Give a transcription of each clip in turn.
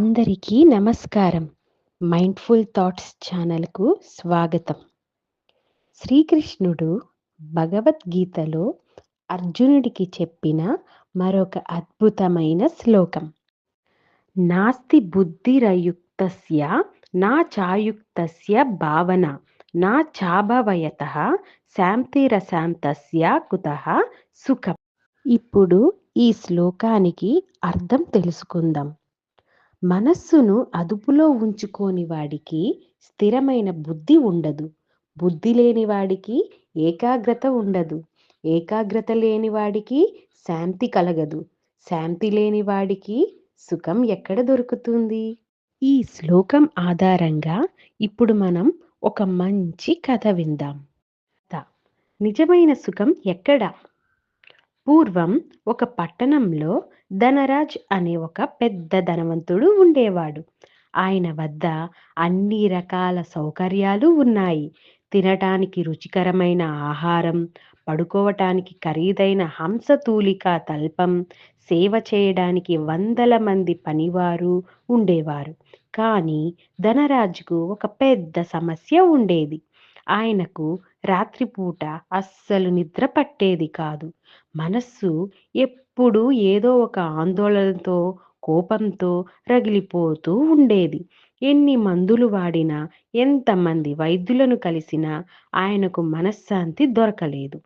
అందరికీ నమస్కారం. Mindful thoughts ఛానల్కు స్వాగతం. శ్రీకృష్ణుడు భగవద్గీతలో అర్జునుడికి చెప్పిన మరొక అద్భుతమైన శ్లోకం. నాస్తి బుద్ధిరయుక్తస్య నా చాయుక్తస్య భావన నా చాభవయత శాంతిరశాంతస్య కుత సుఖం. ఇప్పుడు ఈ శ్లోకానికి అర్థం తెలుసుకుందాం. మనస్సును అదుపులో ఉంచుకోని వాడికి స్థిరమైన బుద్ధి ఉండదు. బుద్ధి లేని వాడికి ఏకాగ్రత ఉండదు. ఏకాగ్రత లేని వాడికి శాంతి కలగదు. శాంతి లేని వాడికి సుఖం ఎక్కడ దొరుకుతుంది? ఈ శ్లోకం ఆధారంగా ఇప్పుడు మనం ఒక మంచి కథ విందాం. నిజమైన సుఖం ఎక్కడ? పూర్వం ఒక పట్టణంలో ధనరాజ్ అనే ఒక పెద్ద ధనవంతుడు ఉండేవాడు. ఆయన వద్ద అన్ని రకాల సౌకర్యాలు ఉన్నాయి. తినటానికి రుచికరమైన ఆహారం పడుకోవటానికి ఖరీదైన హంసతూలిక తల్పం సేవ చేయడానికి వందల మంది పనివారు ఉండేవారు. కానీ ధనరాజుకు ఒక పెద్ద సమస్య ఉండేది. ఆయనకు రాత్రిపూట అస్సలు నిద్ర పట్టేది కాదు. మనస్సు ఎప్పుడూ ఏదో ఒక ఆందోళనతో కోపంతో రగిలిపోతూ ఉండేది. ఎన్ని మందులు వాడినా ఎంతమంది వైద్యులను కలిసినా ఆయనకు మనశ్శాంతి దొరకలేదు.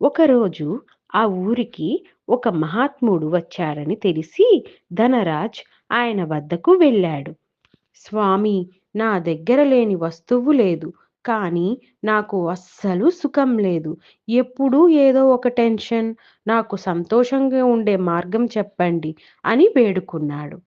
ఒకరోజు ఆ ఊరికి ఒక మహాత్ముడు వచ్చాడని తెలిసి ధనరాజ్ ఆయన వద్దకు వెళ్ళాడు. స్వామి నా దగ్గర లేని వస్తువు లేదు. కానీ నాకు అస్సలు సుఖం లేదు. ఎప్పుడూ ఏదో ఒక టెన్షన్ నాకు సంతోషంగా ఉండే మార్గం చెప్పండి అని వేడుకున్నాడు.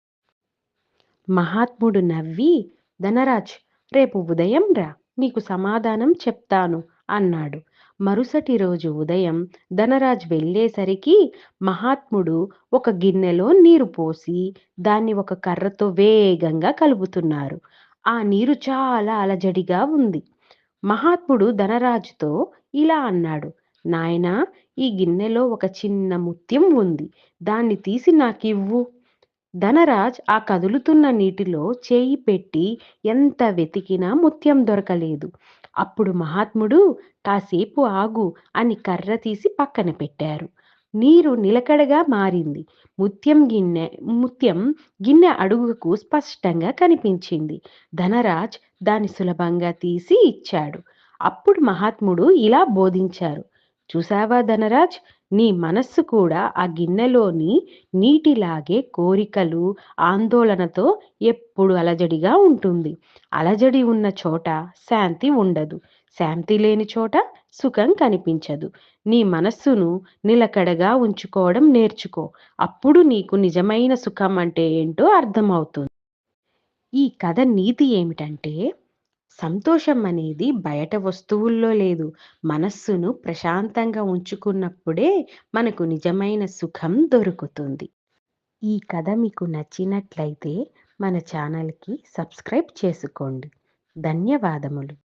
మహాత్ముడు నవ్వి ధనరాజ్ రేపు ఉదయం రా నీకు సమాధానం చెప్తాను అన్నాడు. మరుసటి రోజు ఉదయం ధనరాజ్ వెళ్ళేసరికి మహాత్ముడు ఒక గిన్నెలో నీరు పోసి దాన్ని ఒక కర్రతో వేగంగా కలుపుతున్నారు. ఆ నీరు చాలా అలజడిగా ఉంది. మహాత్ముడు ధనరాజుతో ఇలా అన్నాడు నాయనా ఈ గిన్నెలో ఒక చిన్న ముత్యం ఉంది. దాన్ని తీసి నాకివ్వు. ధనరాజ్ ఆ కదులుతున్న నీటిలో చేయి పెట్టి ఎంత వెతికినా ముత్యం దొరకలేదు. అప్పుడు మహాత్ముడు కాసేపు ఆగు అని కర్ర తీసి పక్కన పెట్టారు. నీరు నిలకడగా మారింది. ముత్యం గిన్నె ముత్యం గిన్నె అడుగుకు స్పష్టంగా కనిపించింది. ధనరాజ్ దాన్ని సులభంగా తీసి ఇచ్చాడు. అప్పుడు మహాత్ముడు ఇలా బోధించారు. చూసావా ధనరాజ్? నీ మనస్సు కూడా ఆ గిన్నెలోని నీటిలాగే కోరికలు ఆందోళనతో ఎప్పుడు అలజడిగా ఉంటుంది. అలజడి ఉన్న చోట శాంతి ఉండదు. శాంతి లేని చోట సుఖం కనిపించదు. నీ మనస్సును నిలకడగా ఉంచుకోవడం నేర్చుకో. అప్పుడు నీకు నిజమైన సుఖం అంటే ఏంటో అర్థమవుతుంది. ఈ కథ నీతి ఏమిటంటే సంతోషం అనేది బయట వస్తువుల్లో లేదు. మనస్సును ప్రశాంతంగా ఉంచుకున్నప్పుడే మనకు నిజమైన సుఖం దొరుకుతుంది. ఈ కథ మీకు నచ్చినట్లయితే మన ఛానల్కి సబ్స్క్రైబ్ చేసుకోండి. ధన్యవాదములు.